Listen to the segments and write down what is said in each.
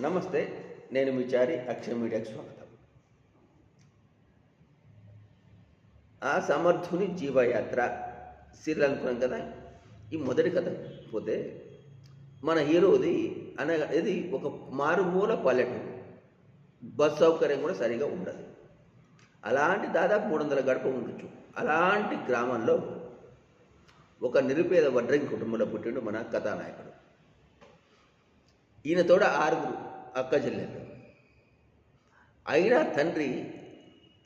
నమస్తే నేను మీ చారి అక్షయ మీడియాకి స్వాగతం. ఆ సమర్థుని జీవయాత్ర సీరియల్ అనుకున్నాం కదా? ఈ మొదటి కథ పోతే మన హీరోది అనగా ఇది ఒక మారుమూల పల్లెటూరు. బస్ సౌకర్యం కూడా సరిగా ఉండదు. అలాంటి దాదాపు మూడు వందల గడప ఉండొచ్చు. అలాంటి గ్రామంలో ఒక నిరుపేద వడ్రంగి కుటుంబంలో పుట్టిండు మన కథానాయకుడు. ఈయన తోడ ఆరుగురు అక్క చెల్లెళ్ళు. అయినా తండ్రి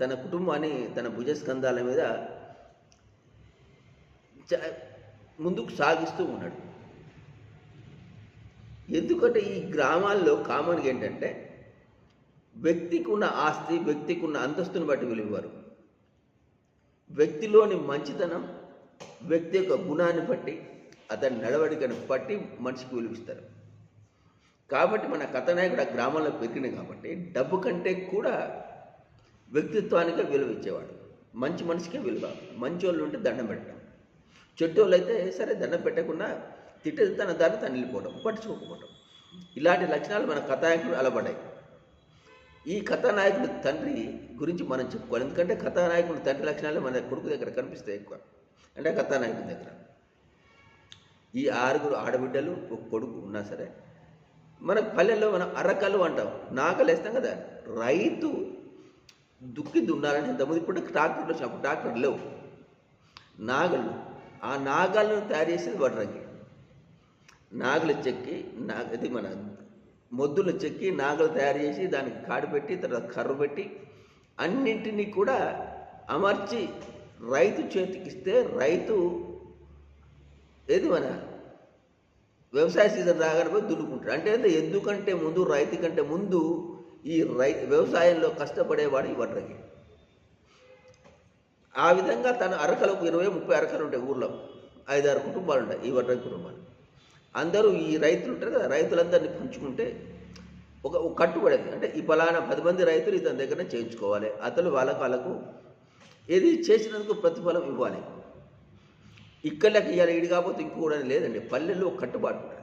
తన కుటుంబాన్ని తన భుజస్కంధాల మీద చ- ముందుకు సాగిస్తూ ఉన్నాడు. ఎందుకంటే ఈ గ్రామాల్లో కామన్గా ఏంటంటే వ్యక్తికి ఉన్న ఆస్తి వ్యక్తికి ఉన్న అంతస్తుని బట్టి విలువారు వ్యక్తిలోని మంచితనం వ్యక్తి యొక్క గుణాన్ని బట్టి అతని నడవడికను బట్టి మనిషికి విలువిస్తారు. కాబట్టి మన కథనాయకుడు ఆ గ్రామంలో పెరిగిన కాబట్టి డబ్బు కంటే కూడా వ్యక్తిత్వానికే విలువ ఇచ్చేవాడు. మంచి మనిషికే విలువ. మంచి వాళ్ళు ఉంటే దండం పెట్టడం. చెట్టు వాళ్ళు అయితే సరే దండం పెట్టకుండా తిట్టేది తన దాన్ని తను వెళ్ళిపోవడం పట్టించుకోకపోవడం. ఇలాంటి లక్షణాలు మన కథానాయకుడు అలవడాయి ఈ కథానాయకుడు తండ్రి గురించి మనం చెప్పుకోవాలి. ఎందుకంటే కథానాయకుడు తండ్రి లక్షణాలు మన కొడుకు దగ్గర కనిపిస్తాయి ఎక్కువ. అంటే కథానాయకుడి దగ్గర. ఈ ఆరుగురు ఆడబిడ్డలు ఒక కొడుకు ఉన్నా సరే మన పల్లెల్లో మనం అరకలు అంటాం. నాకలు వేస్తాం కదా. రైతు దుక్కి దున్నాలని ఇంతకుముందు ఇప్పుడు ట్రాక్టర్లు వచ్చినాయి అప్పుడు ట్రాక్టర్ లేవు. నాగలు. ఆ నాగాలను తయారు చేసేది వడ్రంగి. నాగలు చెక్కి నా ఇది మన మొద్దులు చెక్కి నాగలు తయారు చేసి దానికి కాడు పెట్టి తర్వాత కర్ర పెట్టి అన్నింటినీ కూడా అమర్చి రైతు చేతికిస్తే రైతు ఏది మన వ్యవసాయ సీజన్ రాగానే పోయి దున్నుకుంటాడు. అంటే ఎందుకంటే ముందు రైతు కంటే ముందు ఈ రై వ్యవసాయంలో కష్టపడేవాడు ఈ వడ్రంగి. ఆ విధంగా తన అరకలకు ఇరవై ముప్పై అరకలు ఉంటాయి ఊర్లో. ఐదారు కుటుంబాలు ఉంటాయి ఈ వడ్రంగి కుటుంబాలు. అందరూ ఈ రైతులు ఉంటారు కదా రైతులందరినీ పంచుకుంటే ఒక కట్టుబడేది. అంటే ఈ ఫలానా పది మంది రైతులు ఇతని దగ్గర చేయించుకోవాలి. అతను వాళ్ళకు వాళ్ళకు ఏది చేసినందుకు ప్రతిఫలం ఇవ్వాలి. ఇక్కడకి ఇవాళ ఇడి కాకపోతే ఇంకోటి లేదండి. పల్లెల్లో ఒక కట్టుబాటు ఉంటుంది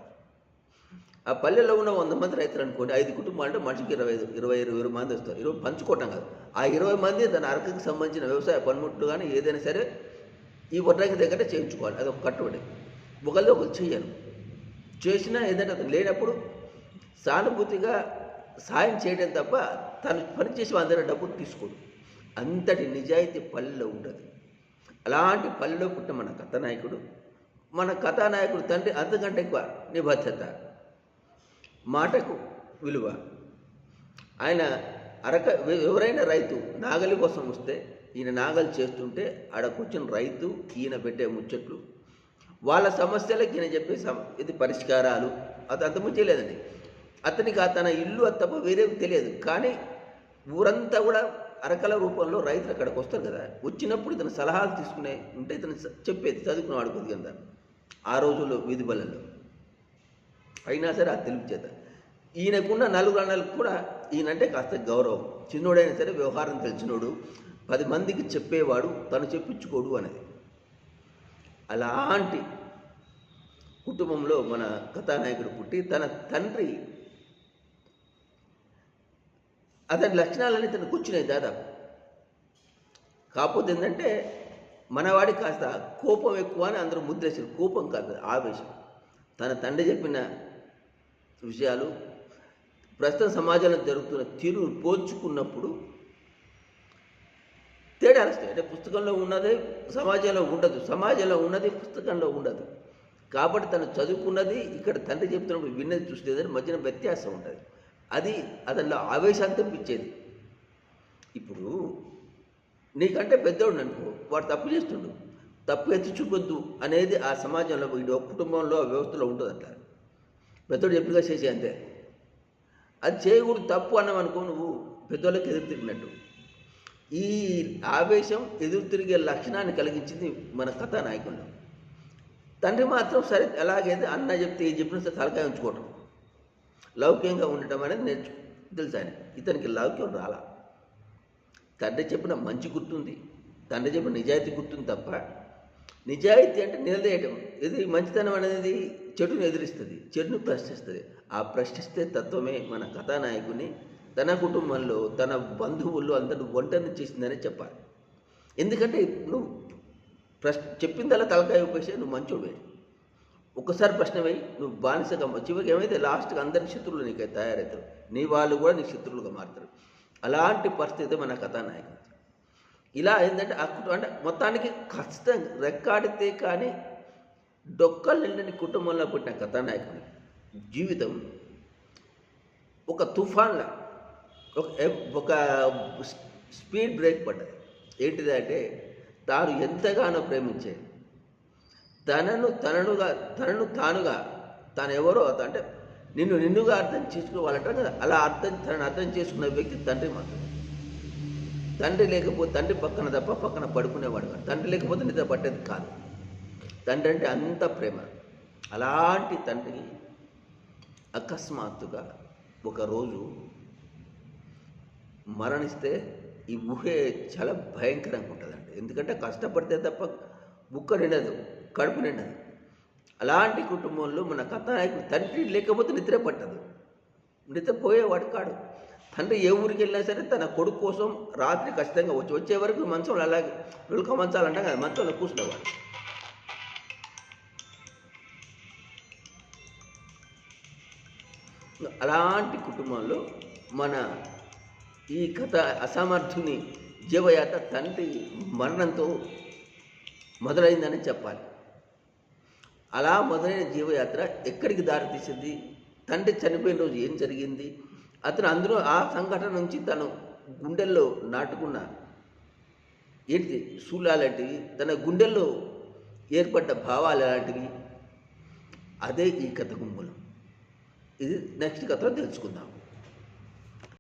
ఆ పల్లెల్లో ఉన్న వంద మంది రైతులు అనుకోండి ఐదు కుటుంబాలు అంటే మనిషికి ఇరవై ఐదు ఇరవై ఇరవై మంది వస్తారు. ఇరవై పంచుకోవటం కాదు. ఆ ఇరవై మంది దాని అరకకి సంబంధించిన వ్యవసాయ పనిముట్లు కానీ ఏదైనా సరే ఈ వడ్రంగి దగ్గర చేయించుకోవాలి. అది ఒక కట్టుబడి. ఒకళ్ళు ఒకరు చేయను చేసినా ఏదంటే అతను లేనప్పుడు సానుభూతిగా సాయం చేయడం తప్ప తను పనిచేసి అందరి డబ్బులు తీసుకోడు. అంతటి నిజాయితీ పల్లెలో ఉండదు. అలాంటి పల్లెలో పుట్టిన మన కథానాయకుడు మన కథానాయకుడు తండ్రి అంతకంటే ఎక్కువ నిబద్ధత మాటకు విలువ. ఆయన అరక ఎవరైనా రైతు నాగలి కోసం వస్తే ఈయన నాగలి చేస్తుంటే ఆడ కూర్చుని రైతు ఈయన పెట్టే ముచ్చట్లు. వాళ్ళ సమస్యలకు ఈయన చెప్పే సమ ఇది పరిష్కారాలు. అది అంతకుముందు చేయలేదండి అతనికి తన ఇల్లు తప్ప వేరే తెలియదు. కానీ ఊరంతా కూడా అరకల రూపంలో రైతులు అక్కడికి వస్తారు కదా. వచ్చినప్పుడు ఇతను సలహాలు తీసుకునే ఉంటే ఇతను చెప్పేది చదువుకునేవాడు కొద్దిగా ఆ రోజుల్లో వీధి బళ్ళల్లో అయినా సరే ఆ తెలుగు చేత. ఈయనకున్న నలుగురు అన్నలకు కూడా ఈయనంటే కాస్త గౌరవం. చిన్నోడైనా సరే వ్యవహారం తెలిసినోడు పది మందికి చెప్పేవాడు తను చెప్పించుకోడు అనేది. అలాంటి కుటుంబంలో మన కథానాయకుడు పుట్టి తన తండ్రి అతని లక్షణాలన్నీ తనకు వచ్చినాయి దాదాపు. కాకపోతే ఏంటంటే మనవాడి కాస్త కోపం ఎక్కువ అని అందరూ ముద్రేశారు. కోపం కాదు ఆవేశం. తన తండ్రి చెప్పిన విషయాలు ప్రస్తుత సమాజంలో జరుగుతున్న తీరు పోల్చుకున్నప్పుడు తేడాలు వస్తాయి అంటే పుస్తకంలో ఉన్నది సమాజంలో ఉండదు. సమాజంలో ఉన్నది పుస్తకంలో ఉండదు. కాబట్టి తను చదువుకున్నది ఇక్కడ తండ్రి చెప్తున్నప్పుడు విన్నది చూసేదని మధ్యన వ్యత్యాసం ఉంటుంది. అది అతనిలో ఆవేశాన్ని తెప్పించేది ఇప్పుడు నీకంటే పెద్దోడు అనుకో వాడు తప్పు చేస్తుండు. తప్పు ఎత్తి చూపొద్దు అనేది ఆ సమాజంలో వీడు ఒక కుటుంబంలో ఆ వ్యవస్థలో ఉంటుంది అట్లా పెద్దోడు ఎప్పుడుగా చేసే అంతే. అది చేయకూడదు తప్పు అన్నావు అనుకో నువ్వు పెద్దోళ్ళకి ఎదురు తిరిగినట్టు. ఈ ఆవేశం ఎదురు తిరిగే లక్షణాన్ని కలిగించింది మన కథానాయకుల్లో తండ్రి మాత్రం సరే ఎలాగైతే అన్న చెప్తే ఏం చెప్పినా సరే తలకాయ ఉంచుకోవటం. లౌక్యంగా ఉండటం అనేది నేర్చు తెలుసా ఇతనికి లౌక్యం రాలా. తండ్రి చెప్పిన మంచి గుర్తుంది తండ్రి చెప్పిన నిజాయితీ గుర్తుంది తప్ప నిజాయితీ అంటే నిలదీయటం. ఇది మంచితనం అనేది చెడుని ఎదిరిస్తుంది చెడును ప్రశ్నిస్తుంది. ఆ ప్రశ్నిస్తే తత్వమే మన కథానాయకుని తన కుటుంబంలో తన బంధువుల్లో అందరూ ఒంటరిని చేసిందనే చెప్పాలి. ఎందుకంటే నువ్వు ప్రశ్న చెప్పిందల్లా తలకాయ ఉపేసే నువ్వు వేరు. ఒక్కసారి ప్రశ్న వేయి. నువ్వు బానిసగా చివరికి ఏమైతే లాస్ట్కి అందరి శత్రువులు నీకు తయారవుతారు నీ వాళ్ళు కూడా నీ శత్రువులుగా మారుతారు. అలాంటి పరిస్థితి మన కథానాయకుడు. ఇలా ఏంటంటే ఆ కుటుంబం అంటే మొత్తానికి కష్టం రెక్కాడితే కానీ డొక్కలు నిండని కుటుంబంలో పుట్టిన కథానాయకుడు జీవితం ఒక తుఫాన్లా. ఒక ఒక స్పీడ్ బ్రేక్ పడ్డది. ఏంటిదంటే తాను ఎంతగానో ప్రేమించేది తనను తననుగా తనను తానుగా తను ఎవరో అంటే నిన్ను నిన్నుగా అర్థం చేసుకోవాలంటారు కదా. అలా అర్థం తనను అర్థం చేసుకున్న వ్యక్తి తండ్రి మాత్రమే. తండ్రి లేకపోతే తండ్రి పక్కన తప్ప పక్కన పడుకునేవాడు కాదు. తండ్రి లేకపోతే నిద్ర పట్టేది కాదు. తండ్రి అంటే అంత ప్రేమ. అలాంటి తండ్రి అకస్మాత్తుగా ఒకరోజు మరణిస్తే ఈ ఊహే చాలా భయంకరంగా ఉంటుందండి ఎందుకంటే కష్టపడితే తప్ప బుక్క నిండదు. కడుపు నిండదు. అలాంటి కుటుంబంలో మన కథానాయకుడు తండ్రి లేకపోతే నిద్ర పట్టదు. నిద్ర పోయేవాడు కాడు. తండ్రి ఏ ఊరికి వెళ్ళినా సరే తన కొడుకు కోసం రాత్రి ఖచ్చితంగా వచ్చి వచ్చే వరకు మంచంలో అలాగే నులక మంచాలు అంటాం కదా మంచంలో కూర్చునేవాడు. అలాంటి కుటుంబంలో మన ఈ కథ అసమర్థుని జీవయాత్ర తండ్రి మరణంతో మొదలైందని చెప్పాలి. అలా మొదలైన జీవయాత్ర ఎక్కడికి దారితీసింది? తండ్రి చనిపోయిన రోజు ఏం జరిగింది? అతను అందులో ఆ సంఘటన నుంచి తను గుండెల్లో నాటుకున్న ఏంటి శూలాలంటివి తన గుండెల్లో ఏర్పడ్డ భావాలు ఎలాంటివి? అదే ఈ కథ గుంపులు ఇది నెక్స్ట్ కథలో తెలుసుకుందాం.